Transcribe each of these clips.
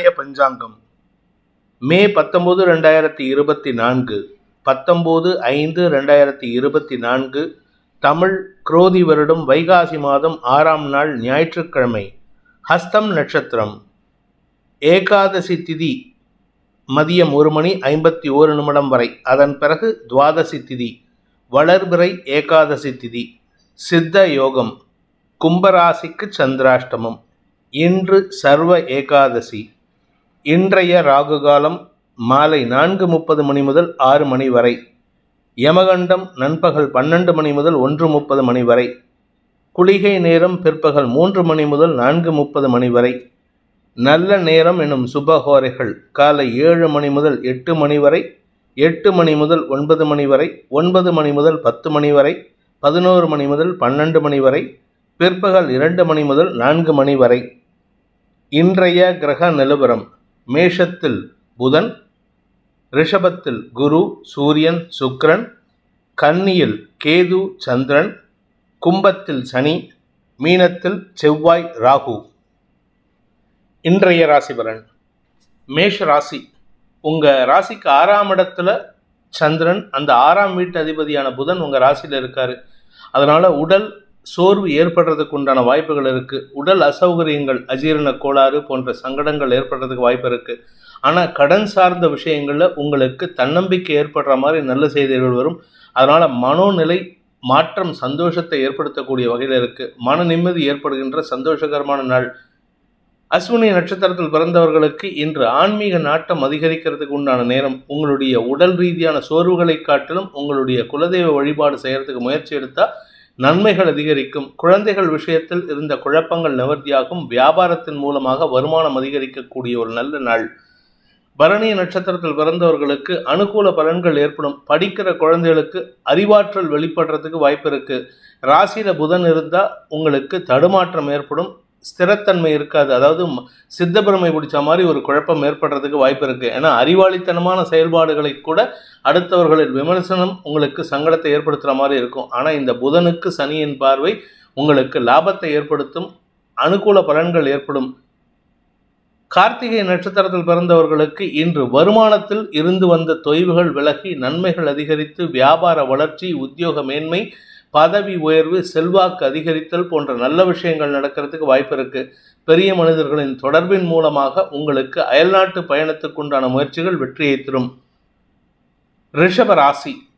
இன்றைய பஞ்சாங்கம். மே பத்தொன்பது ரெண்டாயிரத்தி இருபத்தி நான்கு. பத்தொம்போது ஐந்து ரெண்டாயிரத்தி இருபத்தி நான்கு. தமிழ் குரோதி வருடம் வைகாசி மாதம் ஆறாம் நாள் ஞாயிற்றுக்கிழமை. ஹஸ்தம் நட்சத்திரம். ஏகாதசி திதி மதியம் ஒரு மணி ஐம்பத்தி ஓரு நிமிடம் வரை. அதன் பிறகு துவாதசி திதி வளர்பிறை ஏகாதசி திதி. சித்த யோகம் கும்பராசிக்கு சந்திராஷ்டமம். இன்று சர்வ ஏகாதசி. இன்றைய ராகு காலம் மாலை நான்கு முப்பது மணி முதல் ஆறு மணி வரை. யமகண்டம் நண்பகல் பன்னெண்டு மணி முதல் ஒன்று முப்பது மணி வரை. குளிகை நேரம் பிற்பகல் மூன்று மணி முதல் நான்கு முப்பது மணி வரை. நல்ல நேரம் எனும் சுபஹோரைகள் காலை ஏழு மணி முதல் எட்டு மணி வரை எட்டு மணி முதல் ஒன்பது மணி வரை ஒன்பது மணி முதல் பத்து மணி வரை பதினோரு மணி முதல் பன்னெண்டு மணி வரை பிற்பகல் இரண்டு மணி முதல் நான்கு மணி வரை. இன்றைய கிரக நிலவரம். மேஷத்தில் புதன் ரிஷபத்தில் குரு சூரியன் சுக்ரன் கன்னியில் கேது சந்திரன் கும்பத்தில் சனி மீனத்தில் செவ்வாய் ராகு. இன்றைய ராசி பலன். மேஷ ராசி. உங்கள் ராசிக்கு ஆறாம் இடத்துல சந்திரன் அந்த ஆறாம் வீட்டு அதிபதியான புதன் உங்கள் ராசியில் இருக்கார். அதனால் உடல் சோர்வு ஏற்படுறதுக்கு உண்டான வாய்ப்புகள் இருக்குது உடல் அசௌகரியங்கள் அஜீரண கோளாறு போன்ற சங்கடங்கள் ஏற்படுறதுக்கு வாய்ப்பு இருக்குது ஆனால் கடன் சார்ந்த விஷயங்களில் உங்களுக்கு தன்னம்பிக்கை ஏற்படுற மாதிரி நல்ல செய்திகள் வரும். அதனால் மனோநிலை மாற்றம் சந்தோஷத்தை ஏற்படுத்தக்கூடிய வகையில் இருக்குது மன நிம்மதி ஏற்படுகின்ற சந்தோஷகரமான நாள். அஸ்வினி நட்சத்திரத்தில் பிறந்தவர்களுக்கு இன்று ஆன்மீக நாட்டம் அதிகரிக்கிறதுக்கு உண்டான நேரம். உங்களுடைய உடல் ரீதியான சோர்வுகளை காட்டிலும் உங்களுடைய குலதெய்வ வழிபாடு செய்கிறதுக்கு முயற்சி எடுத்தால் நன்மைகள் அதிகரிக்கும். குழந்தைகள் விஷயத்தில் இருந்த குழப்பங்கள் நிவர்த்தியாகும். வியாபாரத்தின் மூலமாக வருமானம் அதிகரிக்கக்கூடிய ஒரு நல்ல நாள். பரணிய நட்சத்திரத்தில் பிறந்தவர்களுக்கு அனுகூல பலன்கள் ஏற்படும். படிக்கிற குழந்தைகளுக்கு அறிவாற்றல் வெளிப்படுறதுக்கு வாய்ப்பு இருக்கு. ராசியில புதன் இருந்தால் உங்களுக்கு தடுமாற்றம் ஏற்படும். ஸ்திரத்தன்மை இருக்காது. அதாவது சித்தப்பிரமை பிடிச்ச மாதிரி ஒரு குழப்பம் ஏற்படுறதுக்கு வாய்ப்பு இருக்குது ஏன்னா அறிவாளித்தனமான செயல்பாடுகளை கூட அடுத்தவர்களின் விமர்சனம் உங்களுக்கு சங்கடத்தை ஏற்படுத்துகிற மாதிரி இருக்கும். ஆனால் இந்த புதனுக்கு சனியின் பார்வை உங்களுக்கு லாபத்தை ஏற்படுத்தும் அனுகூல பலன்கள் ஏற்படும். கார்த்திகை நட்சத்திரத்தில் பிறந்தவர்களுக்கு இன்று வருமானத்தில் இருந்து வந்த தொய்வுகள் விலகி நன்மைகள் அதிகரித்து வியாபார வளர்ச்சி உத்தியோக மேன்மை பதவி உயர்வு செல்வாக்கு அதிகரித்தல் போன்ற நல்ல விஷயங்கள் நடக்கிறதுக்கு வாய்ப்பு இருக்கு. பெரிய மனிதர்களின் தொடர்பின் மூலமாக உங்களுக்கு அயல்நாட்டு பயணத்துக்குண்டான முயற்சிகள் வெற்றியை தரும். ரிஷப ராசி.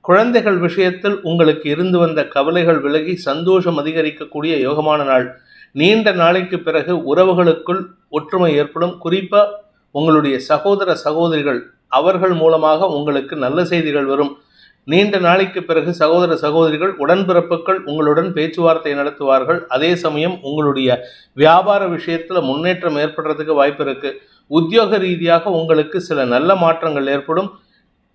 குழந்தைகள் விஷயத்தில் உங்களுக்கு இருந்து வந்த கவலைகள் விலகி சந்தோஷம் அதிகரிக்கக்கூடிய யோகமான நாள். நீண்ட நாளைக்கு பிறகு உறவுகளுக்குள் ஒற்றுமை ஏற்படும். குறிப்பாக உங்களுடைய சகோதர சகோதரிகள் அவர்கள் மூலமாக உங்களுக்கு நல்ல செய்திகள் வரும். நீண்ட நாளைக்கு பிறகு சகோதர சகோதரிகள் உடன்பிறப்புகள் உங்களுடன் பேச்சுவார்த்தை நடத்துவார்கள். அதே சமயம் உங்களுடைய வியாபார விஷயத்தில் முன்னேற்றம் ஏற்படுறதுக்கு வாய்ப்பு இருக்குது உத்தியோக ரீதியாக உங்களுக்கு சில நல்ல மாற்றங்கள் ஏற்படும்.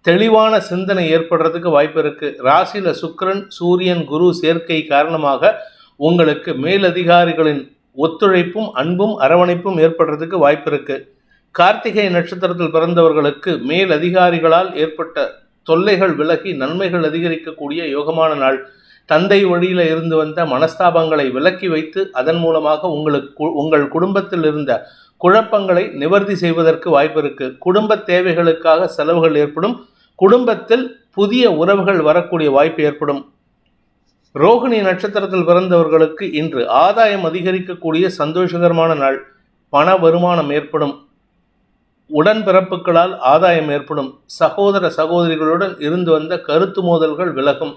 தெளிவான சிந்தனை ஏற்படுறதுக்கு வாய்ப்பு இருக்குது ராசியில் சுக்கரன் சூரியன் குரு சேர்க்கை காரணமாக உங்களுக்கு மேலதிகாரிகளின் ஒத்துழைப்பும் அன்பும் அரவணைப்பும் ஏற்படுறதுக்கு வாய்ப்பு இருக்குது கார்த்திகை நட்சத்திரத்தில் பிறந்தவர்களுக்கு மேல் அதிகாரிகளால் ஏற்பட்ட தொல்லைகள் விலகி நன்மைகள் அதிகரிக்கக்கூடிய யோகமான நாள். தந்தை வழியில் இருந்து வந்த மனஸ்தாபங்களை விலக்கி வைத்து அதன் மூலமாக உங்களுக்கு உங்கள் குடும்பத்தில் இருந்த குழப்பங்களை நிவர்த்தி செய்வதற்கு வாய்ப்பு இருக்கு. குடும்ப தேவைகளுக்காக செலவுகள் ஏற்படும். குடும்பத்தில் புதிய உறவுகள் வரக்கூடிய வாய்ப்பு ஏற்படும். ரோகிணி நட்சத்திரத்தில் பிறந்தவர்களுக்கு இன்று ஆதாயம் அதிகரிக்கக்கூடிய சந்தோஷகரமான நாள். பண வருமானம் ஏற்படும். உடன்பிறப்புகளால் ஆதாயம் ஏற்படும். சகோதர சகோதரிகளுடன் இருந்து வந்த கருத்து மோதல்கள் விலகும்.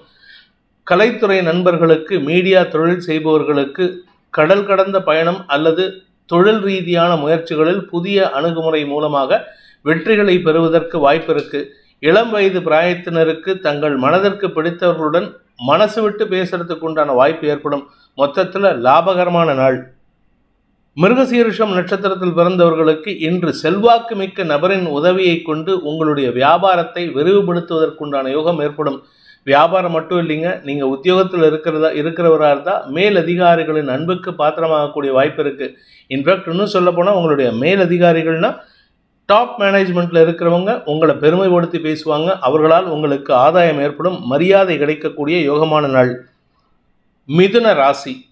கலைத்துறை நண்பர்களுக்கு மீடியா தொழில் செய்பவர்களுக்கு கடல் கடந்த பயணம் அல்லது தொழில் ரீதியான முயற்சிகளில் புதிய அணுகுமுறை மூலமாக வெற்றிகளை பெறுவதற்கு வாய்ப்பு இருக்கு இளம் வயது பிராயத்தினருக்கு தங்கள் மனதிற்கு பிடித்தவர்களுடன் மனசு விட்டு பேசுறதுக்கு உண்டான வாய்ப்பு ஏற்படும். மொத்தத்தில் லாபகரமான நாள். மிருகசீரிஷம் நட்சத்திரத்தில் பிறந்தவர்களுக்கு இன்று செல்வாக்கு மிக்க நபரின் உதவியை கொண்டு உங்களுடைய வியாபாரத்தை விரிவுபடுத்துவதற்குண்டான யோகம் ஏற்படும். வியாபாரம் மட்டும் இல்லைங்க நீங்கள் உத்தியோகத்தில் இருக்கிறதா இருக்கிறவராக இருந்தால் மேல் அதிகாரிகளின் அன்புக்கு பாத்திரமாகக்கூடிய வாய்ப்பு இருக்குது இன்ஃபேக்ட் இன்னும் சொல்ல போனால் உங்களுடைய மேல் அதிகாரிகள்னா டாப் மேனேஜ்மெண்ட்டில் இருக்கிறவங்க உங்களை பெருமைப்படுத்தி பேசுவாங்க அவர்களால் உங்களுக்கு ஆதாயம் ஏற்படும் மரியாதை கிடைக்கக்கூடிய யோகமான நாள். மிதுன ராசி.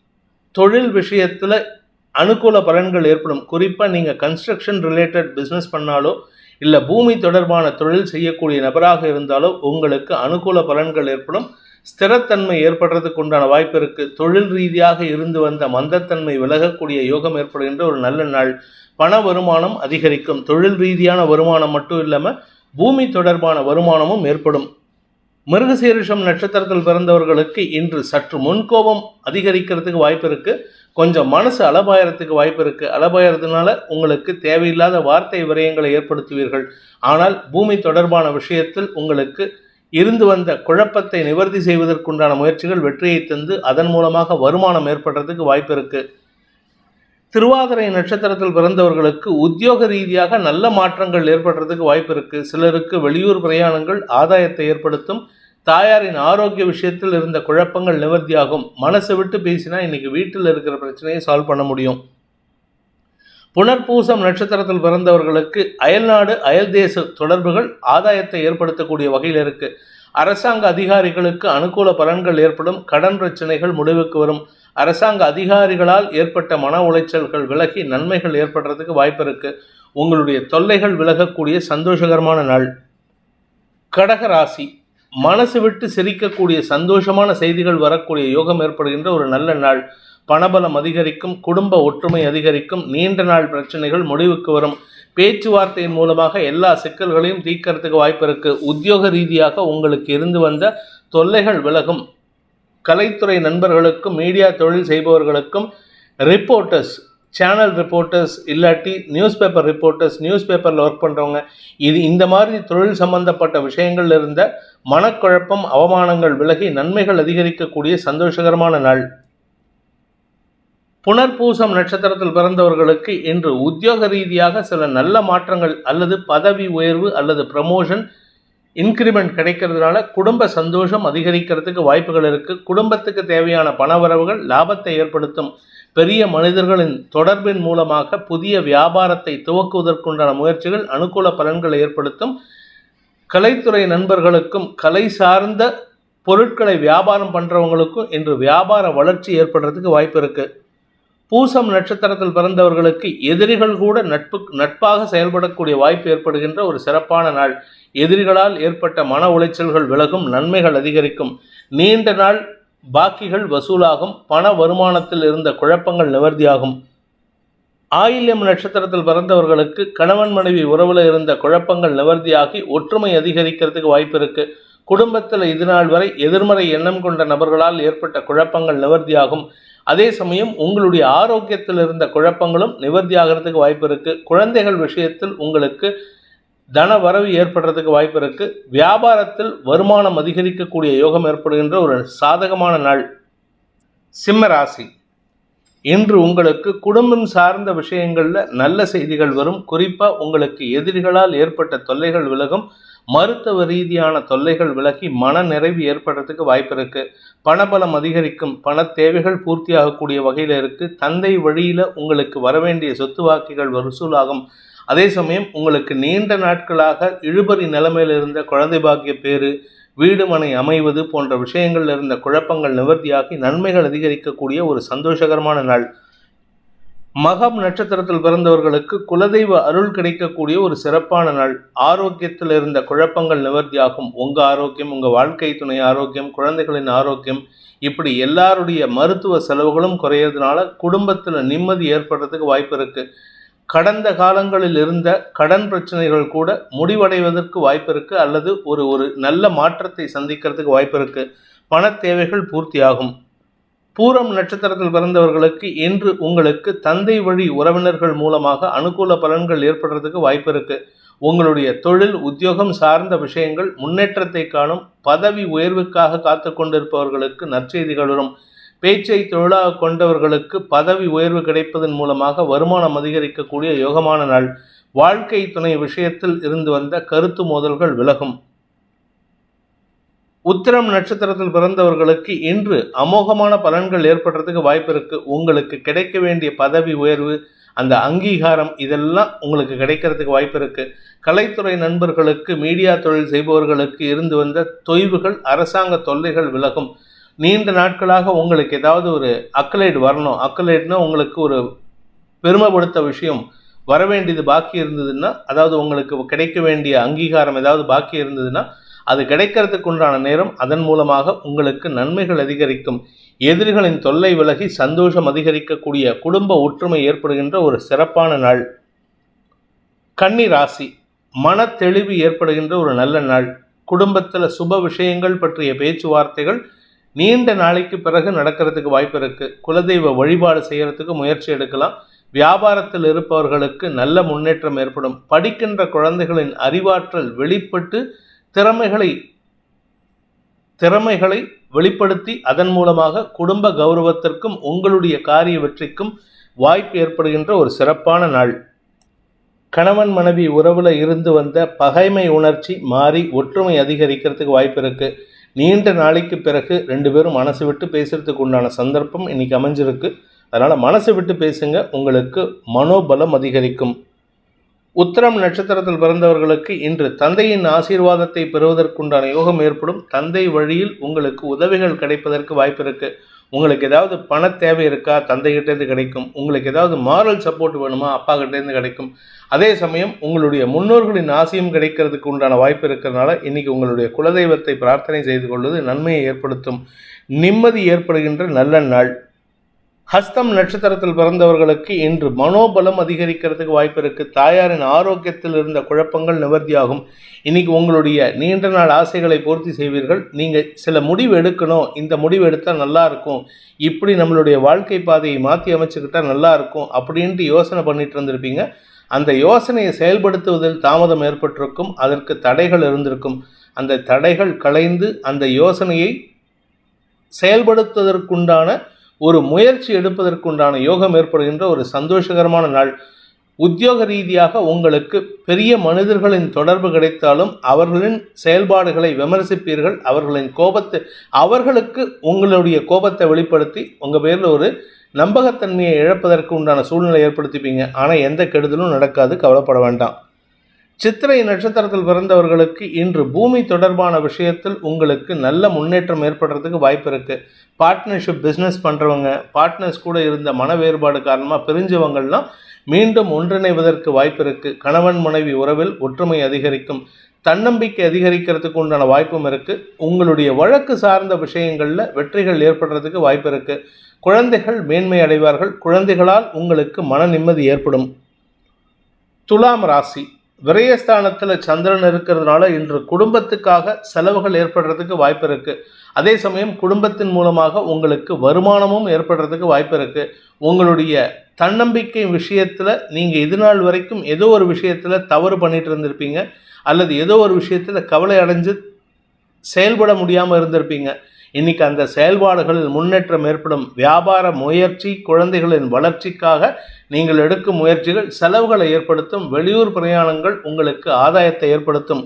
தொழில் விஷயத்தில் அனுகூல பலன்கள் ஏற்படும். குறிப்பாக நீங்கள் கன்ஸ்ட்ரக்ஷன் ரிலேட்டட் பிஸ்னஸ் பண்ணாலோ இல்லை பூமி தொடர்பான தொழில் செய்யக்கூடிய நபராக இருந்தாலோ உங்களுக்கு அனுகூல பலன்கள் ஏற்படும். ஸ்திரத்தன்மை ஏற்படுறதுக்கு உண்டான வாய்ப்பு இருக்குது தொழில் ரீதியாக இருந்து வந்த மந்தத்தன்மை விலகக்கூடிய யோகம் ஏற்படுகின்ற ஒரு நல்ல நாள். பண வருமானம் அதிகரிக்கும். தொழில் ரீதியான வருமானம் மட்டும் இல்லாமல் பூமி தொடர்பான வருமானமும் ஏற்படும். மிருகசீரிஷம் நட்சத்திரத்தில் பிறந்தவர்களுக்கு இன்று சற்று முன்கோபம் அதிகரிக்கிறதுக்கு வாய்ப்பு இருக்குது கொஞ்சம் மனசு அலபாயறதுக்கு வாய்ப்பு இருக்குது அலபாயறதுனால உங்களுக்கு தேவையில்லாத வார்த்தை விரயங்களை ஏற்படுத்துவீர்கள். ஆனால் பூமி தொடர்பான விஷயத்தில் உங்களுக்கு இருந்து வந்த குழப்பத்தை நிவர்த்தி செய்வதற்குண்டான முயற்சிகள் வெற்றியை தந்து அதன் மூலமாக வருமானம் ஏற்படுறதுக்கு வாய்ப்பு இருக்குது திருவாதிரை நட்சத்திரத்தில் பிறந்தவர்களுக்கு உத்தியோக ரீதியாக நல்ல மாற்றங்கள் ஏற்படுறதுக்கு வாய்ப்பு இருக்குது சிலருக்கு வெளியூர் பிரயாணங்கள் ஆதாயத்தை ஏற்படுத்தும் தாயாரின் ஆரோக்கிய விஷயத்தில் இருந்த குழப்பங்கள் நிவர்த்தியாகும். மனசை விட்டு பேசினா இன்னைக்கு வீட்டில் இருக்கிற பிரச்சனையை சால்வ் பண்ண முடியும். புனர்பூசம் நட்சத்திரத்தில் பிறந்தவர்களுக்கு அயல்நாடு அயல் தேச தொடர்புகள் ஆதாயத்தை ஏற்படுத்தக்கூடிய வகையில் இருக்கு. அரசாங்க அதிகாரிகளுக்கு அனுகூல பலன்கள் ஏற்படும் கடன் பிரச்சனைகள் முடிவுக்கு வரும். அரசாங்க அதிகாரிகளால் ஏற்பட்ட மன உளைச்சல்கள் விலகி நன்மைகள் ஏற்படுறதுக்கு வாய்ப்பு இருக்கு. உங்களுடைய தொல்லைகள் விலகக்கூடிய சந்தோஷகரமான நாள். கடக ராசி. மனசு விட்டு சிரிக்கக்கூடிய சந்தோஷமான செய்திகள் வரக்கூடிய யோகம் ஏற்படுகின்ற ஒரு நல்ல நாள். பணபலம் அதிகரிக்கும் குடும்ப ஒற்றுமை அதிகரிக்கும் நீண்ட நாள் பிரச்சனைகள் முடிவுக்கு வரும். பேச்சுவார்த்தையின் மூலமாக எல்லா சிக்கல்களையும் தீர்க்கறதுக்கு வாய்ப்பு இருக்குது உத்தியோக ரீதியாக உங்களுக்கு இருந்து வந்த தொல்லைகள் விலகும். கலைத்துறை நண்பர்களுக்கும் மீடியா தொழில் செய்பவர்களுக்கும் ரிப்போர்ட்டர்ஸ் சேனல் ரிப்போர்ட்டர்ஸ் இல்லாட்டி நியூஸ் பேப்பர் ரிப்போர்ட்டர்ஸ் நியூஸ் பேப்பரில் ஒர்க் பண்ணுறவங்க இது இந்த மாதிரி தொழில் சம்பந்தப்பட்ட விஷயங்கள் இருந்த மனக்குழப்பம் அவமானங்கள் விலகி நன்மைகள் அதிகரிக்கக்கூடிய சந்தோஷகரமான நாள். புனர்பூசம் நட்சத்திரத்தில் பிறந்தவர்களுக்கு இன்று உத்தியோக ரீதியாக சில நல்ல மாற்றங்கள் அல்லது பதவி உயர்வு அல்லது ப்ரமோஷன் இன்க்ரிமெண்ட் கிடைக்கிறதுனால குடும்ப சந்தோஷம் அதிகரிக்கிறதுக்கு வாய்ப்புகள் இருக்குது குடும்பத்துக்கு தேவையான பணவரவுகள் லாபத்தை ஏற்படுத்தும். பெரிய மனிதர்களின் தொடர்பின் மூலமாக புதிய வியாபாரத்தை துவக்குவதற்குண்டான முயற்சிகள் அனுகூல பலன்களை ஏற்படுத்தும். கலைத்துறை நண்பர்களுக்கும் கலை சார்ந்த பொருட்களை வியாபாரம் பண்ணுறவங்களுக்கும் இன்று வியாபார வளர்ச்சி ஏற்படுறதுக்கு வாய்ப்பு இருக்குது பூசம் நட்சத்திரத்தில் பிறந்தவர்களுக்கு எதிரிகள் கூட நட்பு நட்பாக செயல்படக்கூடிய வாய்ப்பு ஏற்படுகின்ற ஒரு சிறப்பான நாள். எதிரிகளால் ஏற்பட்ட மன உளைச்சல்கள் விலகும் நன்மைகள் அதிகரிக்கும். நீண்ட நாள் பாக்கிகள் வசூலாகும் பண வருமானத்தில் இருந்த குழப்பங்கள் நிவர்த்தியாகும். ஆயில்யம் நட்சத்திரத்தில் பிறந்தவர்களுக்கு கணவன் மனைவி உறவில் இருந்த குழப்பங்கள் நிவர்த்தியாகி ஒற்றுமை அதிகரிக்கிறதுக்கு வாய்ப்பு இருக்கு. குடும்பத்தில் இதுநாள் வரை எதிர்மறை எண்ணம் கொண்ட நபர்களால் ஏற்பட்ட குழப்பங்கள் நிவர்த்தியாகும். அதே சமயம் உங்களுடைய ஆரோக்கியத்தில் இருந்த குழப்பங்களும் நிவர்த்தியாகிறதுக்கு வாய்ப்பு இருக்கு. குழந்தைகள் விஷயத்தில் உங்களுக்கு தன வரவு ஏற்படுறதுக்கு வாய்ப்பு இருக்கு. வியாபாரத்தில் வருமானம் அதிகரிக்கக்கூடிய யோகம் ஏற்படுகின்ற ஒரு சாதகமான நாள் சிம்ம ராசி. இன்று உங்களுக்கு குடும்பம் சார்ந்த விஷயங்களில் நல்ல செய்திகள் வரும். குறிப்பாக உங்களுக்கு எதிரிகளால் ஏற்பட்ட தொல்லைகள் விலகும். மருத்துவ ரீதியான தொல்லைகள் விலகி மன நிறைவு ஏற்படுறதுக்கு வாய்ப்பு இருக்கு. பணபலம் அதிகரிக்கும். பண தேவைகள் பூர்த்தியாகக்கூடிய வகையில் இருக்கு. தந்தை வழியில் உங்களுக்கு வரவேண்டிய சொத்து வாக்குகள் வசூலாகும். அதே சமயம் உங்களுக்கு நீண்ட நாட்களாக இழுபறி நிலைமையில் இருந்த குழந்தை பாக்கிய பேரு வீடு மனை அமைவது போன்ற விஷயங்கள்ல இருந்த குழப்பங்கள் நிவர்த்தியாகி நன்மைகள் அதிகரிக்கக்கூடிய ஒரு சந்தோஷகரமான நாள். மகம் நட்சத்திரத்தில் பிறந்தவர்களுக்கு குலதெய்வ அருள் கிடைக்கக்கூடிய ஒரு சிறப்பான நாள். ஆரோக்கியத்தில் இருந்த குழப்பங்கள் நிவர்த்தியாகும். உங்கள் ஆரோக்கியம் உங்கள் வாழ்க்கை துணை ஆரோக்கியம் குழந்தைகளின் ஆரோக்கியம் இப்படி எல்லாருடைய மருத்துவ செலவுகளும் குறையிறதுனால குடும்பத்தில் நிம்மதி ஏற்படுறதுக்கு வாய்ப்பு இருக்குது கடந்த காலங்களில் இருந்த கடன் பிரச்சனைகள் கூட முடிவடைவதற்கு வாய்ப்பு இருக்கு அல்லது ஒரு ஒரு நல்ல மாற்றத்தை சந்திக்கிறதுக்கு வாய்ப்பு இருக்கு பண தேவைகள் பூர்த்தியாகும். பூரம் நட்சத்திரத்தில் பிறந்தவர்களுக்கு இன்று உங்களுக்கு தந்தை வழி உறவினர்கள் மூலமாக அனுகூல பலன்கள் ஏற்படுறதுக்கு வாய்ப்பு இருக்கு உங்களுடைய தொழில் உத்தியோகம் சார்ந்த விஷயங்கள் முன்னேற்றத்தை காணும் பதவி உயர்வுக்காக காத்து கொண்டிருப்பவர்களுக்கு நற்செய்திகள் வரும். பேச்சை தொழிலாக கொண்டவர்களுக்கு பதவி உயர்வு கிடைப்பதன் மூலமாக வருமானம் அதிகரிக்கக்கூடிய யோகமான நாள். வாழ்க்கை துணை விஷயத்தில் இருந்து வந்த கருத்து மோதல்கள் விலகும். உத்திரம் நட்சத்திரத்தில் பிறந்தவர்களுக்கு இன்று அமோகமான பலன்கள் ஏற்படுறதுக்கு வாய்ப்பு இருக்கு. உங்களுக்கு கிடைக்க வேண்டிய பதவி உயர்வு அந்த அங்கீகாரம் இதெல்லாம் உங்களுக்கு கிடைக்கிறதுக்கு வாய்ப்பு இருக்கு. கலைத்துறை நண்பர்களுக்கு மீடியா தொழில் செய்பவர்களுக்கு இருந்து வந்த தொய்வுகள் அரசாங்க தொல்லைகள் விலகும். நீண்ட நாட்களாக உங்களுக்கு ஏதாவது ஒரு அக்கலைடு வரணும். அக்கலைட்னா உங்களுக்கு ஒரு பெருமைப்படுத்த விஷயம். வர வேண்டியது பாக்கி இருந்ததுன்னா அதாவது உங்களுக்கு கிடைக்க வேண்டிய அங்கீகாரம் ஏதாவது பாக்கி இருந்ததுன்னா அது கிடைக்கிறதுக்கு உண்டான நேரம் அதன் மூலமாக உங்களுக்கு நன்மைகள் அதிகரிக்கும். எதிரிகளின் தொல்லை விலகி சந்தோஷம் அதிகரிக்கக்கூடிய குடும்ப ஒற்றுமை ஏற்படுகின்ற ஒரு சிறப்பான நாள். கன்னி ராசி மன தெளிவு ஏற்படுகின்ற ஒரு நல்ல நாள். குடும்பத்தில் சுப விஷயங்கள் பற்றிய பேச்சுவார்த்தைகள் நீண்ட நாளைக்கு பிறகு நடக்கிறதுக்கு வாய்ப்பு இருக்குது குலதெய்வ வழிபாடு செய்கிறதுக்கு முயற்சி எடுக்கலாம். வியாபாரத்தில் இருப்பவர்களுக்கு நல்ல முன்னேற்றம் ஏற்படும். படிக்கின்ற குழந்தைகளின் அறிவாற்றல் வெளிப்பட்டு திறமைகளை திறமைகளை வெளிப்படுத்தி அதன் மூலமாக குடும்ப கௌரவத்திற்கும் உங்களுடைய காரிய வெற்றிக்கும் வாய்ப்பு ஏற்படுகின்ற ஒரு சிறப்பான நாள். கணவன் மனைவி உறவில் இருந்து வந்த பகைமை உணர்ச்சி மாறி ஒற்றுமை அதிகரிக்கிறதுக்கு வாய்ப்பு இருக்குது நீண்ட நாளைக்கு பிறகு ரெண்டு பேரும் மனசு விட்டு பேசுறதுக்கு உண்டான சந்தர்ப்பம் இன்னைக்கு அமைஞ்சிருக்கு. அதனால் மனசு விட்டு பேசுங்க உங்களுக்கு மனோபலம் அதிகரிக்கும். உத்தரம் நட்சத்திரத்தில் பிறந்தவர்களுக்கு இன்று தந்தையின் ஆசீர்வாதத்தை பெறுவதற்குண்டான யோகம் ஏற்படும். தந்தை வழியில் உங்களுக்கு உதவிகள் கிடைப்பதற்கு வாய்ப்பு இருக்குது உங்களுக்கு ஏதாவது பண தேவை இருக்கா தந்தைகிட்டேருந்து கிடைக்கும். உங்களுக்கு ஏதாவது மாரல் சப்போர்ட் வேணுமா அப்பா கிட்டேருந்து கிடைக்கும். அதே சமயம் உங்களுடைய முன்னோர்களின் ஆசையும் கிடைக்கிறதுக்கு உண்டான வாய்ப்பு இருக்கிறதுனால இன்னைக்கு உங்களுடைய குலதெய்வத்தை பிரார்த்தனை செய்து கொள்வது நன்மையை ஏற்படுத்தும். நிம்மதி ஏற்படுகின்ற நல்ல நாள். ஹஸ்தம் நட்சத்திரத்தில் பிறந்தவர்களுக்கு இன்று மனோபலம் அதிகரிக்கிறதுக்கு வாய்ப்பு இருக்கு தாயாரின் ஆரோக்கியத்தில் இருந்த குழப்பங்கள் நிவர்த்தியாகும். இன்னைக்கு உங்களுடைய நீண்ட நாள் ஆசைகளை பூர்த்தி செய்வீர்கள். நீங்கள் சில முடிவு எடுக்கணும். இந்த முடிவு எடுத்தால் நல்லா இருக்கும். இப்படி நம்மளுடைய வாழ்க்கை பாதையை மாற்றி அமைச்சுக்கிட்டால் நல்லா இருக்கும் அப்படின்ட்டு யோசனை பண்ணிட்டு இருந்திருப்பீங்க. அந்த யோசனையை செயல்படுத்துவதில் தாமதம் ஏற்பட்டிருக்கும். அதற்கு தடைகள் இருந்திருக்கும். அந்த தடைகள் களைந்து அந்த யோசனையை செயல்படுத்துவதற்குண்டான ஒரு முயற்சி எடுப்பதற்குண்டான யோகம் ஏற்படுகின்ற ஒரு சந்தோஷகரமான நாள். உத்தியோக ரீதியாக உங்களுக்கு பெரிய மனிதர்களின் தொடர்பு கிடைத்தாலும் அவர்களின் செயல்பாடுகளை விமர்சிப்பீர்கள். அவர்களின் கோபத்தை அவர்களுக்கு உங்களுடைய கோபத்தை வெளிப்படுத்தி உங்கள் பேரில் ஒரு நம்பகத்தன்மையை இழப்பதற்கு உண்டான சூழ்நிலை ஏற்படுத்திப்பீங்க. ஆனால் எந்த கெடுதலும் நடக்காது. கவலைப்பட வேண்டாம். சித்திரை நட்சத்திரத்தில் பிறந்தவர்களுக்கு இன்று பூமி தொடர்பான விஷயத்தில் உங்களுக்கு நல்ல முன்னேற்றம் ஏற்படுறதுக்கு வாய்ப்பு இருக்குது பார்ட்னர்ஷிப் பிஸ்னஸ் பண்ணுறவங்க பார்ட்னர்ஸ் கூட இருந்த மன வேறுபாடு காரணமாக பிரிஞ்சவங்கள்லாம் மீண்டும் ஒன்றிணைவதற்கு வாய்ப்பு இருக்குது கணவன் மனைவி உறவில் ஒற்றுமை அதிகரிக்கும். தன்னம்பிக்கை அதிகரிக்கிறதுக்கு உண்டான வாய்ப்பும் இருக்குது உங்களுடைய வழக்கு சார்ந்த விஷயங்களில் வெற்றிகள் ஏற்படுறதுக்கு வாய்ப்பு இருக்குது குழந்தைகள் மேன்மை அடைவார்கள். குழந்தைகளால் உங்களுக்கு மன நிம்மதி ஏற்படும். துலாம் ராசி. விரயஸ்தானத்தில் சந்திரன் இருக்கிறதுனால இன்று குடும்பத்துக்காக செலவுகள் ஏற்படுறதுக்கு வாய்ப்பு இருக்கு. அதே சமயம் குடும்பத்தின் மூலமாக உங்களுக்கு வருமானமும் ஏற்படுறதுக்கு வாய்ப்பு இருக்கு. உங்களுடைய தன்னம்பிக்கை விஷயத்தில் நீங்கள் இது நாள் வரைக்கும் ஏதோ ஒரு விஷயத்தில் தவறு பண்ணிட்டு இருந்திருப்பீங்க. அல்லது ஏதோ ஒரு விஷயத்தில் கவலை அடைஞ்சு செயல்பட முடியாமல் இருந்திருப்பீங்க. இன்னைக்கு அந்த செயல்பாடுகளில் முன்னேற்றம் ஏற்படும். வியாபார முயற்சி குழந்தைகளின் வளர்ச்சிக்காக நீங்கள் எடுக்கும் முயற்சிகள் செலவுகளை ஏற்படுத்தும் வெளியூர் பிரயாணங்கள் உங்களுக்கு ஆதாயத்தை ஏற்படுத்தும்.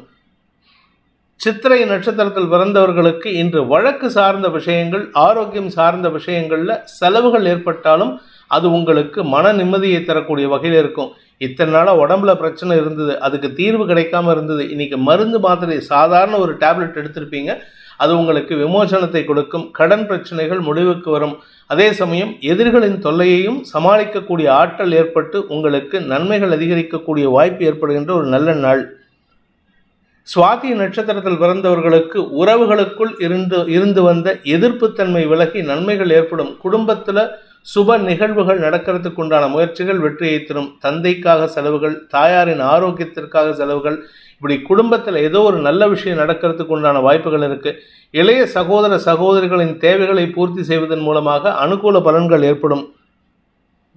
சித்திரை நட்சத்திரத்தில் பிறந்தவர்களுக்கு இன்று வழக்கு சார்ந்த விஷயங்கள் ஆரோக்கியம் சார்ந்த விஷயங்களில் செலவுகள் ஏற்பட்டாலும் அது உங்களுக்கு மன நிம்மதியை தரக்கூடிய வகையில் இருக்கும். இத்தனை நாளாக உடம்புல பிரச்சனை இருந்தது அதுக்கு தீர்வு கிடைக்காம இருந்தது. இன்னைக்கு மருந்து மாத்திரை சாதாரண ஒரு டேப்லெட் எடுத்திருப்பீங்க. அது உங்களுக்கு விமோசனத்தை கொடுக்கும். கடன் பிரச்சனைகள் முடிவுக்கு வரும். அதே சமயம் எதிர்களின் தொல்லையையும் சமாளிக்கக்கூடிய ஆற்றல் ஏற்பட்டு உங்களுக்கு நன்மைகள் அதிகரிக்கக்கூடிய வாய்ப்பு ஏற்படுகின்ற ஒரு நல்ல நாள். சுவாதி நட்சத்திரத்தில் பிறந்தவர்களுக்கு உறவுகளுக்குள் இருந்து இருந்து வந்த எதிர்ப்புத்தன்மை விலகி நன்மைகள் ஏற்படும். குடும்பத்தில் சுப நிகழ்வுகள் நடக்கிறதுக்கு உண்டான முயற்சிகள் வெற்றியை தரும். தந்தைக்காக செலவுகள் தாயாரின் ஆரோக்கியத்திற்காக செலவுகள் இப்படி குடும்பத்தில் ஏதோ ஒரு நல்ல விஷயம் நடக்கிறதுக்கு உண்டான வாய்ப்புகள் இருக்குது இளைய சகோதர சகோதரிகளின் தேவைகளை பூர்த்தி செய்வதன் மூலமாக அனுகூல பலன்கள் ஏற்படும்.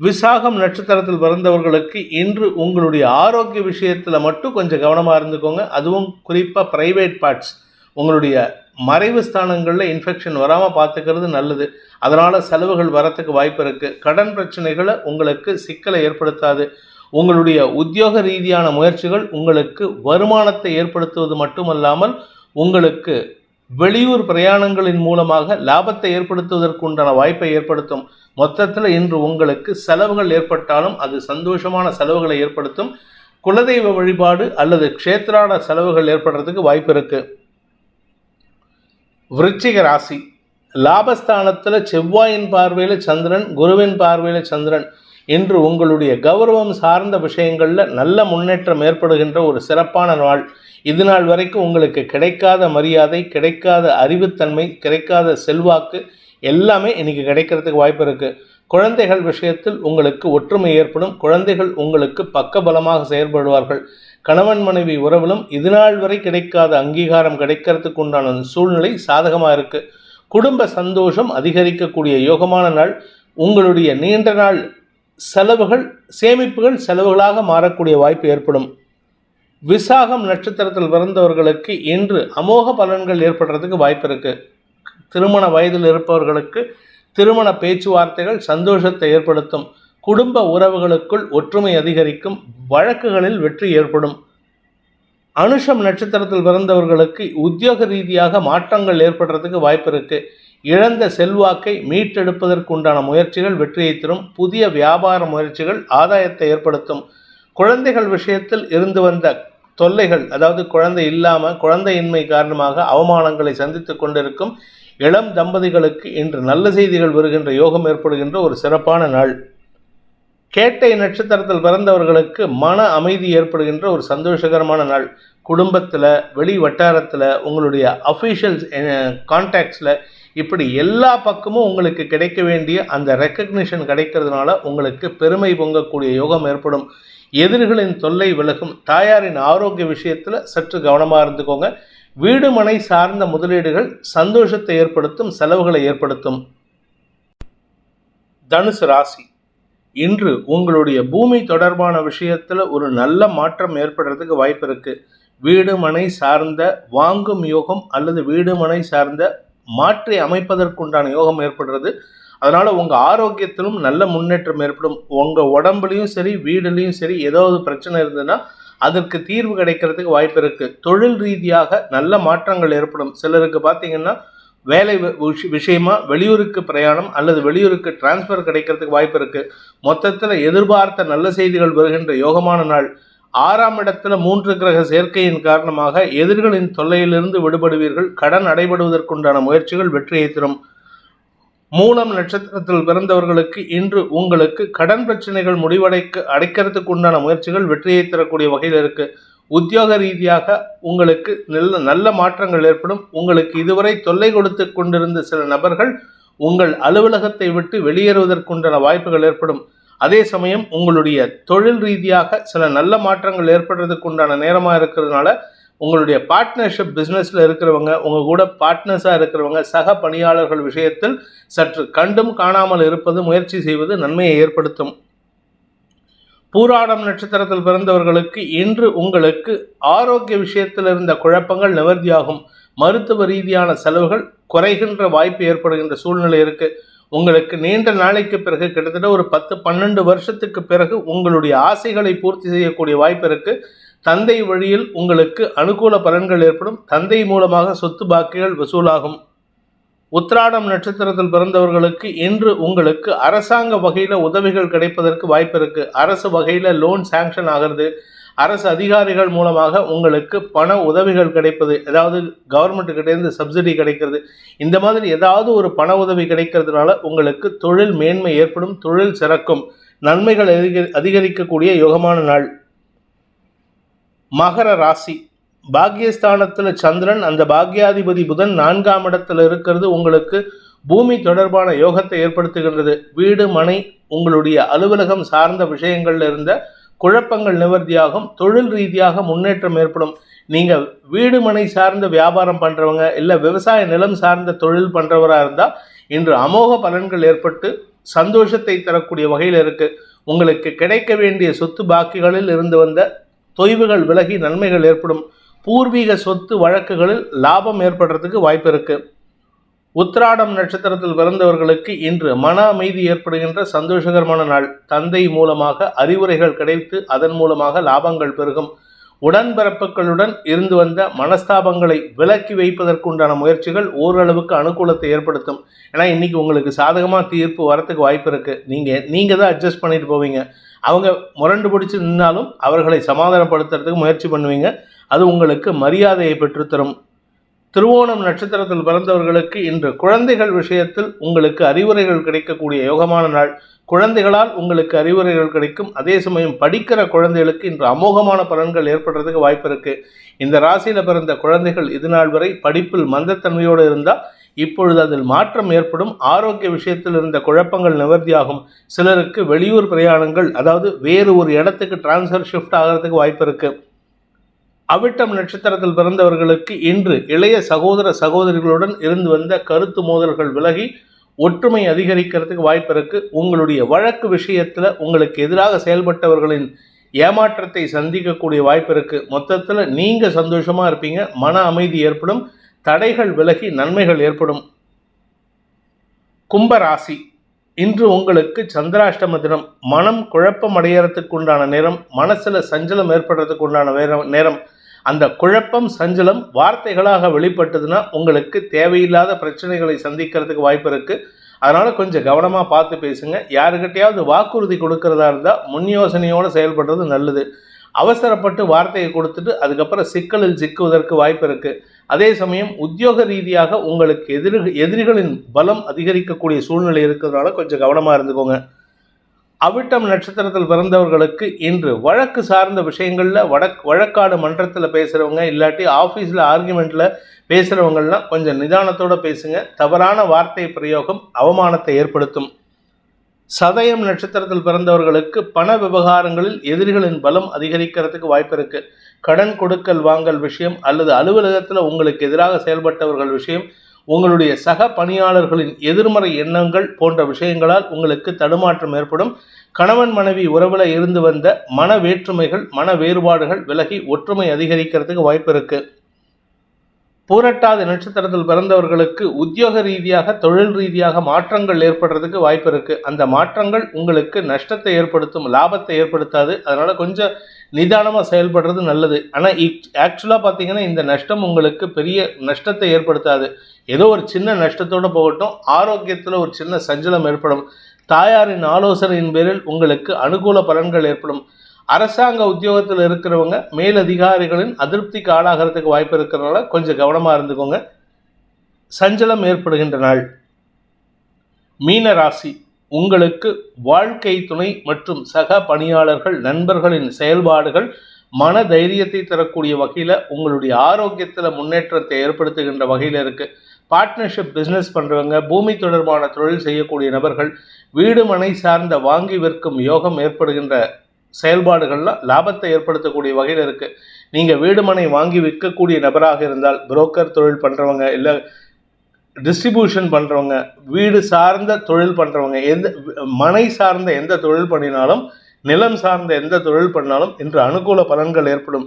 விசாகம் நட்சத்திரத்தில் பிறந்தவர்களுக்கு இன்று உங்களுடைய ஆரோக்கிய விஷயத்தில் மட்டும் கொஞ்சம் கவனமாக இருந்துக்கோங்க. அதுவும் குறிப்பாக ப்ரைவேட் பார்ட்ஸ் உங்களுடைய மறைவு ஸ்தானங்களில் இன்ஃபெக்ஷன் வராமல் பார்த்துக்கிறது நல்லது. அதனால் செலவுகள் வரத்துக்கு வாய்ப்பு இருக்குது கடன் பிரச்சனைகளை உங்களுக்கு சிக்கலை ஏற்படுத்தாது. உங்களுடைய உத்தியோக ரீதியான முயற்சிகள் உங்களுக்கு வருமானத்தை ஏற்படுத்துவது மட்டுமல்லாமல் உங்களுக்கு வெளியூர் பிரயாணங்களின் மூலமாக லாபத்தை ஏற்படுத்துவதற்கு உண்டான வாய்ப்பை ஏற்படுத்தும். மொத்தத்தில் இன்று உங்களுக்கு செலவுகள் ஏற்பட்டாலும் அது சந்தோஷமான செலவுகளை ஏற்படுத்தும். குலதெய்வ வழிபாடு அல்லது க்ஷேத்ராட செலவுகள் ஏற்படுறதுக்கு வாய்ப்பு இருக்குது விருச்சிக ராசி. லாபஸ்தானத்தில் செவ்வாயின் பார்வையில் சந்திரன் குருவின் பார்வையில் சந்திரன் இன்று உங்களுடைய கௌரவம் சார்ந்த விஷயங்களில் நல்ல முன்னேற்றம் ஏற்படுகின்ற ஒரு சிறப்பான நாள். இது நாள் வரைக்கும் உங்களுக்கு கிடைக்காத மரியாதை கிடைக்காத அறிவுத்தன்மை கிடைக்காத செல்வாக்கு எல்லாமே இன்றைக்கி கிடைக்கிறதுக்கு வாய்ப்பு இருக்குது குழந்தைகள் விஷயத்தில் உங்களுக்கு ஒற்றுமை ஏற்படும். குழந்தைகள் உங்களுக்கு பக்கபலமாக செயல்படுவார்கள். கணவன் மனைவி உறவிலும் இதுநாள் வரை கிடைக்காத அங்கீகாரம் கிடைக்கிறதுக்கு உண்டான சூழ்நிலை சாதகமாக இருக்குது குடும்ப சந்தோஷம் அதிகரிக்கக்கூடிய யோகமான நாள். உங்களுடைய நீண்ட நாள் செலவுகள் சேமிப்புகள் செலவுகளாக மாறக்கூடிய வாய்ப்பு ஏற்படும். விசாகம் நட்சத்திரத்தில் பிறந்தவர்களுக்கு இன்று அமோக பலன்கள் ஏற்படுறதுக்கு வாய்ப்பு இருக்கு. திருமண வயதில் இருப்பவர்களுக்கு திருமண பேச்சுவார்த்தைகள் சந்தோஷத்தை ஏற்படுத்தும். குடும்ப உறவுகளுக்குள் ஒற்றுமை அதிகரிக்கும். வழக்குகளில் வெற்றி ஏற்படும். அனுஷம் நட்சத்திரத்தில் பிறந்தவர்களுக்கு உத்தியோக ரீதியாக மாற்றங்கள் ஏற்படுறதுக்கு வாய்ப்பு இருக்கு. இழந்த செல்வாக்கை மீட்டெடுப்பதற்குண்டான முயற்சிகள் வெற்றியை தரும். புதிய வியாபார முயற்சிகள் ஆதாயத்தை ஏற்படுத்தும். குழந்தைகள் விஷயத்தில் இருந்து வந்த தொல்லைகள் அதாவது குழந்தை இல்லாமல் குழந்தையின்மை காரணமாக அவமானங்களை சந்தித்து கொண்டிருக்கும். இளம் தம்பதிகளுக்கு இன்று நல்ல செய்திகள் வருகின்ற யோகம் ஏற்படுகின்ற ஒரு சிறப்பான நாள். கேட்டை நட்சத்திரத்தில் பிறந்தவர்களுக்கு மன அமைதி ஏற்படுகின்ற ஒரு சந்தோஷகரமான நாள். குடும்பத்தில் வெளி வட்டாரத்தில் உங்களுடைய அஃபீஷியல்ஸ் கான்டாக்ட்ஸில் இப்படி எல்லா பக்கமும் உங்களுக்கு கிடைக்க வேண்டிய அந்த ரெக்கக்னிஷன் கிடைக்கிறதுனால உங்களுக்கு பெருமை பொங்கக்கூடிய யோகம் ஏற்படும். எதிரிகளின் தொல்லை விலகும். தாயாரின் ஆரோக்கிய விஷயத்தில் சற்று கவனமாக இருந்துக்கோங்க. வீடு மனை சார்ந்த முதலீடுகள் சந்தோஷத்தை ஏற்படுத்தும் செலவுகளை ஏற்படுத்தும். தனுசு ராசி இன்று உங்களுடைய பூமி தொடர்பான விஷயத்தில் ஒரு நல்ல மாற்றம் ஏற்படுறதுக்கு வாய்ப்பு இருக்கு. வீடு மனை சார்ந்த வாங்கும் யோகம் அல்லது வீடு மனை சார்ந்த மாற்றி அமைப்பதற்குண்டான யோகம் ஏற்படுறது. அதனால் உங்கள் ஆரோக்கியத்திலும் நல்ல முன்னேற்றம் ஏற்படும். உங்கள் உடம்புலையும் சரி வீடுலேயும் சரி ஏதாவது பிரச்சனை இருந்ததுன்னா அதற்கு தீர்வு கிடைக்கிறதுக்கு வாய்ப்பு இருக்குது தொழில் ரீதியாக நல்ல மாற்றங்கள் ஏற்படும். சிலருக்கு பார்த்தீங்கன்னா வேலை விஷயமா வெளியூருக்கு பிரயாணம் அல்லது வெளியூருக்கு டிரான்ஸ்ஃபர் கிடைக்கிறதுக்கு வாய்ப்பு இருக்குது மொத்தத்தில் எதிர்பார்த்த நல்ல செய்திகள் வருகின்ற யோகமான நாள். ஆறாம் இடத்துல மூன்று கிரக சேர்க்கையின் காரணமாக எதிர்களின் தொல்லையிலிருந்து விடுபடுவீர்கள். கடன் அடைபடுவதற்குண்டான முயற்சிகள் வெற்றியை தரும். மூலம் நட்சத்திரத்தில் பிறந்தவர்களுக்கு இன்று உங்களுக்கு கடன் பிரச்சனைகள் முடிவடைக்க அடைக்கிறதுக்கு உண்டான முயற்சிகள் வெற்றியை தரக்கூடிய வகையில் இருக்கு. உத்தியோக ரீதியாக உங்களுக்கு நல்ல நல்ல மாற்றங்கள் ஏற்படும். உங்களுக்கு இதுவரை தொல்லை கொடுத்து கொண்டிருந்த சில நபர்கள் உங்கள் அலுவலகத்தை விட்டு வெளியேறுவதற்குண்டான வாய்ப்புகள் ஏற்படும். அதே சமயம் உங்களுடைய தொழில் ரீதியாக சில நல்ல மாற்றங்கள் ஏற்படுறதுக்கு உண்டான நேரமாக இருக்கிறதுனால உங்களுடைய பார்ட்னர்ஷிப் பிஸ்னஸில் இருக்கிறவங்க உங்கள் கூட பார்ட்னர்ஸாக இருக்கிறவங்க சக பணியாளர்கள் விஷயத்தில் சற்று கண்டும் காணாமல் இருப்பது முயற்சி செய்வது நன்மையை ஏற்படுத்தும். பூராடம் நட்சத்திரத்தில் பிறந்தவர்களுக்கு இன்று உங்களுக்கு ஆரோக்கிய விஷயத்தில் இருந்த குழப்பங்கள் நிவர்த்தியாகும். மருத்துவ ரீதியான செலவுகள் குறைகின்ற வாய்ப்பு ஏற்படுகின்ற சூழ்நிலை இருக்கு. உங்களுக்கு நீண்ட நாளைக்கு பிறகு கிட்டத்தட்ட ஒரு பத்து பன்னெண்டு வருஷத்துக்கு பிறகு உங்களுடைய ஆசைகளை பூர்த்தி செய்யக்கூடிய வாய்ப்பு இருக்குது தந்தை வழியில் உங்களுக்கு அனுகூல பலன்கள் ஏற்படும். தந்தை மூலமாக சொத்து பாக்கிகள் வசூலாகும். உத்திராடம் நட்சத்திரத்தில் பிறந்தவர்களுக்கு இன்று உங்களுக்கு அரசாங்க வகையில் உதவிகள் கிடைப்பதற்கு வாய்ப்பு இருக்கு. அரசு வகையில் லோன் சாங்ஷன் ஆகிறது. அரசு அதிகாரிகள் மூலமாக உங்களுக்கு பண உதவிகள் கிடைப்பது. ஏதாவது கவர்மெண்ட்டுக்கிட்டேருந்து சப்சிடி கிடைக்கிறது. இந்த மாதிரி ஏதாவது ஒரு பண உதவி கிடைக்கிறதுனால உங்களுக்கு தொழில் மேன்மை ஏற்படும். தொழில் சிறக்கும். நன்மைகள் அதிக அதிகரிக்கக்கூடிய யோகமான நாள். மகர ராசி. பாக்கியஸ்தானத்தில் சந்திரன் அந்த பாக்யாதிபதி புதன் நான்காம் இடத்துல இருக்கிறது உங்களுக்கு பூமி தொடர்பான யோகத்தை ஏற்படுத்துகின்றது. வீடு மனை உங்களுடைய அலுவலகம் சார்ந்த விஷயங்கள்ல இருந்த குழப்பங்கள் நிவர்த்தியாகும். தொழில் ரீதியாக முன்னேற்றம் ஏற்படும். நீங்க வீடு மனை சார்ந்த வியாபாரம் பண்றவங்க இல்லை விவசாய நிலம் சார்ந்த தொழில் பண்ணுறவராக இருந்தால் இன்று அமோக பலன்கள் ஏற்பட்டு சந்தோஷத்தை தரக்கூடிய வகையில் இருக்கு. உங்களுக்கு கிடைக்க வேண்டிய சொத்து பாக்கிகளில் இருந்து வந்த தொய்வுகள் விலகி நன்மைகள் ஏற்படும். பூர்வீக சொத்து வழக்குகளில் லாபம் ஏற்படுறதுக்கு வாய்ப்பு இருக்கு. உத்திராடம் நட்சத்திரத்தில் பிறந்தவர்களுக்கு இன்று மன அமைதி ஏற்படுகின்ற சந்தோஷகரமான நாள். தந்தை மூலமாக அறிவுரைகள் கிடைத்து அதன் மூலமாக லாபங்கள் பெருகும். உடன்பிறப்புகளுடன் இருந்து வந்த மனஸ்தாபங்களை விலக்கி வைப்பதற்குண்டான முயற்சிகள் ஓரளவுக்கு அனுகூலத்தை ஏற்படுத்தும். ஏன்னா இன்னைக்கு உங்களுக்கு சாதகமாக தீர்ப்பு வரத்துக்கு வாய்ப்பு இருக்கு. நீங்கள் நீங்கள் தான் அட்ஜஸ்ட் பண்ணிட்டு போவீங்க. அவங்க முரண்டு பிடிச்சு நின்னாலும் அவர்களை சமாதானப்படுத்துறதுக்கு முயற்சி பண்ணுவீங்க. அது உங்களுக்கு மரியாதையை பெற்றுத்தரும். திருவோணம் நட்சத்திரத்தில் பிறந்தவர்களுக்கு இன்று குழந்தைகள் விஷயத்தில் உங்களுக்கு அறிவுரைகள் கிடைக்கக்கூடிய யோகமான நாள். குழந்தைகளால் உங்களுக்கு அறிவுரைகள் கிடைக்கும். அதே சமயம் படிக்கிற குழந்தைகளுக்கு இன்று அமோகமான பலன்கள் ஏற்படுறதுக்கு வாய்ப்பு இருக்கு. இந்த ராசியில பிறந்த குழந்தைகள் இது நாள் வரை படிப்பில் மந்தத்தன்மையோடு இருந்தால் இப்பொழுது அதில் மாற்றம் ஏற்படும். ஆரோக்கிய விஷயத்தில் இருந்த குழப்பங்கள் நிவர்த்தியாகும். சிலருக்கு வெளியூர் பிரயாணங்கள் அதாவது வேறு ஒரு இடத்துக்கு டிரான்ஸ்ஃபர் ஷிஃப்ட் ஆகிறதுக்கு வாய்ப்பு இருக்கு. அவிட்டம் நட்சத்திரத்தில் பிறந்தவர்களுக்கு இன்று இளைய சகோதர சகோதரிகளுடன் இருந்து வந்த கருத்து மோதல்கள் விலகி ஒற்றுமை அதிகரிக்கிறதுக்கு வாய்ப்பு இருக்கு. உங்களுடைய வழக்கு விஷயத்தில் உங்களுக்கு எதிராக செயல்பட்டவர்களின் ஏமாற்றத்தை சந்திக்கக்கூடிய வாய்ப்பு இருக்கு. மொத்தத்தில் நீங்க சந்தோஷமா இருப்பீங்க. மன அமைதி ஏற்படும். தடைகள் விலகி நன்மைகள் ஏற்படும். கும்பராசி இன்று உங்களுக்கு சந்திராஷ்டம தினம். மனம் குழப்பம் அடையறதுக்கு உண்டான நேரம் மனசுல சஞ்சலம் ஏற்படுறதுக்கு உண்டான நேரம் நேரம். அந்த குழப்பம் சஞ்சலம் வார்த்தைகளாக வெளிப்பட்டதுன்னா உங்களுக்கு தேவையில்லாத பிரச்சனைகளை சந்திக்கிறதுக்கு வாய்ப்பு இருக்கு. அதனால கொஞ்சம் கவனமா பார்த்து பேசுங்க. யாருக்கிட்டையாவது வாக்குறுதி கொடுக்கறதா இருந்தால் முன் யோசனையோட செயல்படுறது நல்லது. அவசரப்பட்டு வார்த்தையை கொடுத்துட்டு அதுக்கப்புறம் சிக்கலில் சிக்குவதற்கு வாய்ப்பு இருக்குது அதே சமயம் உத்தியோக ரீதியாக உங்களுக்கு எதிரி எதிரிகளின் பலம் அதிகரிக்கக்கூடிய சூழ்நிலை இருக்கிறதுனால கொஞ்சம் கவனமாக இருந்துக்கோங்க. அவிட்டம் நட்சத்திரத்தில் பிறந்தவர்களுக்கு இன்று வழக்கு சார்ந்த விஷயங்களில் வடக் வழக்காடு மன்றத்தில் பேசுகிறவங்க இல்லாட்டி ஆஃபீஸில் ஆர்குமெண்ட்டில் பேசுகிறவங்கள்லாம் கொஞ்சம் நிதானத்தோடு பேசுங்க. தவறான வார்த்தை பிரயோகம் அவமானத்தை ஏற்படுத்தும். சதயம் நட்சத்திரத்தில் பிறந்தவர்களுக்கு பண விவகாரங்களில் எதிரிகளின் பலம் அதிகரிக்கிறதுக்கு வாய்ப்பு இருக்கு. கடன் கொடுக்கல் வாங்கல் விஷயம் அல்லது அலுவலகத்தில் உங்களுக்கு எதிராக செயல்பட்டவர்கள் விஷயம் உங்களுடைய சக பணியாளர்களின் எதிர்மறை எண்ணங்கள் போன்ற விஷயங்களால் உங்களுக்கு தடுமாற்றம் ஏற்படும். கணவன் மனைவி உறவில் இருந்து வந்த மன வேற்றுமைகள் மன வேறுபாடுகள் விலகி ஒற்றுமை அதிகரிக்கிறதுக்கு வாய்ப்பு இருக்குது பூரட்டாதி நட்சத்திரத்தில் பிறந்தவர்களுக்கு உத்தியோக ரீதியாக தொழில் ரீதியாக மாற்றங்கள் ஏற்படுறதுக்கு வாய்ப்பு இருக்கு. அந்த மாற்றங்கள் உங்களுக்கு நஷ்டத்தை ஏற்படுத்தும் லாபத்தை ஏற்படுத்தாது. அதனால கொஞ்சம் நிதானமாக செயல்படுறது நல்லது. ஆனால் ஆக்சுவலாக பார்த்தீங்கன்னா இந்த நஷ்டம் உங்களுக்கு பெரிய நஷ்டத்தை ஏற்படுத்தாது. ஏதோ ஒரு சின்ன நஷ்டத்தோடு போகட்டும் ஆரோக்கியத்தில் ஒரு சின்ன சஞ்சலம் ஏற்படும். தாயாரின் ஆலோசனையின் பேரில் உங்களுக்கு அனுகூல பலன்கள் ஏற்படும். அரசாங்க உத்தியோகத்தில் இருக்கிறவங்க மேலதிகாரிகளின் அதிருப்திக்கு ஆளாகிறதுக்கு வாய்ப்பு இருக்கிறனால கொஞ்சம் கவனமாக இருந்துக்கோங்க. சஞ்சலம் ஏற்படுகின்ற நாள். மீன ராசி உங்களுக்கு வாழ்க்கை துணை மற்றும் சக பணியாளர்கள் நண்பர்களின் செயல்பாடுகள் மன தைரியத்தை தரக்கூடிய வகையில் உங்களுடைய ஆரோக்கியத்தில் முன்னேற்றத்தை ஏற்படுத்துகின்ற வகையில் இருக்குது பார்ட்னர்ஷிப் பிஸ்னஸ் பண்ணுறவங்க பூமி தொடர்பான தொழில் செய்யக்கூடிய நபர்கள் வீடு மனை சார்ந்த வாங்கி விற்கும் யோகம் ஏற்படுகின்ற செயல்பாடுகள்லாம் லாபத்தை ஏற்படுத்தக்கூடிய வகையில் இருக்குது நீங்கள் வீடு மனை வாங்கி விற்கக்கூடிய நபராக இருந்தால் புரோக்கர் தொழில் பண்ணுறவங்க இல்லை டிஸ்ட்ரிபியூஷன் பண்ணுறவங்க வீடு சார்ந்த தொழில் பண்ணுறவங்க எந்த மனை சார்ந்த எந்த தொழில் பண்ணினாலும் நிலம் சார்ந்த எந்த தொழில் பண்ணாலும் இன்று அனுகூல பலன்கள் ஏற்படும்.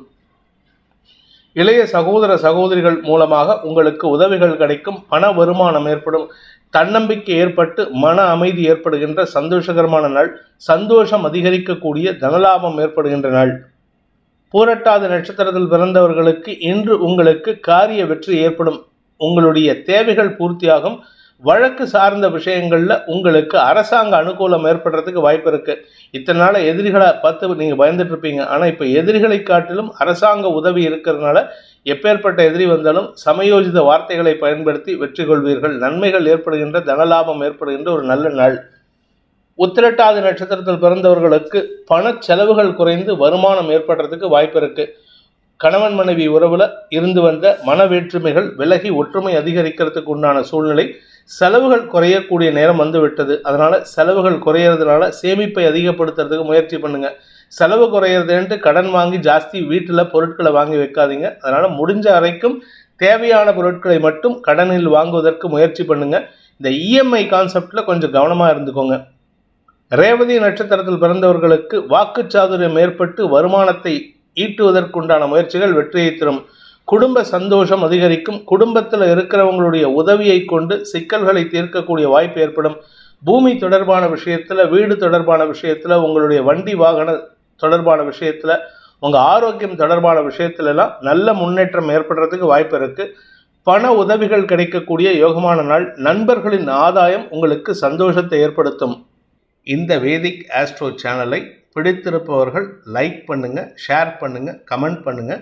இளைய சகோதர சகோதரிகள் மூலமாக உங்களுக்கு உதவிகள் கிடைக்கும் பண வருமானம் ஏற்படும். தன்னம்பிக்கை ஏற்பட்டு மன அமைதி ஏற்படுகின்ற சந்தோஷகரமான நாள் சந்தோஷம் அதிகரிக்கக்கூடிய தனலாபம் ஏற்படுகின்ற நாள். பூரட்டாத நட்சத்திரத்தில் பிறந்தவர்களுக்கு இன்று உங்களுக்கு காரிய வெற்றி ஏற்படும். உங்களுடைய தேவைகள் பூர்த்தியாகும். வழக்கு சார்ந்த விஷயங்களில் உங்களுக்கு அரசாங்க அனுகூலம் ஏற்படுறதுக்கு வாய்ப்பு இருக்குது இத்தனை நாள் எதிரிகளை பார்த்து நீங்கள் பயந்துட்டு இருப்பீங்க. ஆனால் இப்போ எதிரிகளை காட்டிலும் அரசாங்க உதவி இருக்கிறதுனால எப்பேற்பட்ட எதிரி வந்தாலும் சமயோஜித வார்த்தைகளை பயன்படுத்தி வெற்றி கொள்வீர்கள். நன்மைகள் ஏற்படுகின்ற தனலாபம் ஏற்படுகின்ற ஒரு நல்ல நாள். உத்திரட்டாதி நட்சத்திரத்தில் பிறந்தவர்களுக்கு பண செலவுகள் குறைந்து வருமானம் ஏற்படுறதுக்கு வாய்ப்பு இருக்குது கணவன் மனைவி உறவில் இருந்து வந்த மன வேற்றுமைகள் விலகி ஒற்றுமை அதிகரிக்கிறதுக்கு உண்டான சூழ்நிலை செலவுகள் குறையக்கூடிய நேரம் வந்து விட்டது அதனால் செலவுகள் குறையறதுனால சேமிப்பை அதிகப்படுத்துறதுக்கு முயற்சி பண்ணுங்கள் செலவு குறையிறதுன்ட்டு கடன் வாங்கி ஜாஸ்தி வீட்டில் பொருட்களை வாங்கி வைக்காதீங்க. அதனால் முடிஞ்ச வரைக்கும் தேவையான பொருட்களை மட்டும் கடனில் வாங்குவதற்கு முயற்சி பண்ணுங்கள் இந்த இஎம்ஐ கான்செப்டில் கொஞ்சம் கவனமாக இருந்துக்கோங்க. ரேவதி நட்சத்திரத்தில் பிறந்தவர்களுக்கு வாக்குச்சாதுரியம் ஏற்பட்டு வருமானத்தை ஈட்டுவதற்குண்டான முயற்சிகள் வெற்றியை தரும். குடும்ப சந்தோஷம் அதிகரிக்கும். குடும்பத்தில் இருக்கிறவங்களுடைய உதவியை கொண்டு சிக்கல்களை தீர்க்கக்கூடிய வாய்ப்பு ஏற்படும். பூமி தொடர்பான விஷயத்தில் வீடு தொடர்பான விஷயத்தில் உங்களுடைய வண்டி வாகன தொடர்பான விஷயத்தில் உங்கள் ஆரோக்கியம் தொடர்பான விஷயத்துலலாம் நல்ல முன்னேற்றம் ஏற்படுறதுக்கு வாய்ப்பு இருக்குது பண உதவிகள் கிடைக்கக்கூடிய யோகமான நாள். நண்பர்களின் ஆதாயம் உங்களுக்கு சந்தோஷத்தை ஏற்படுத்தும். இந்த வேதிக் ஆஸ்ட்ரோ சேனலை பிடித்திருப்பவர்கள் லைக் பண்ணுங்கள் ஷேர் பண்ணுங்கள் கமெண்ட் பண்ணுங்கள்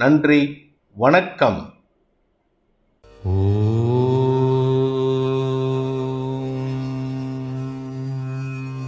நன்றி வணக்கம். ஓ.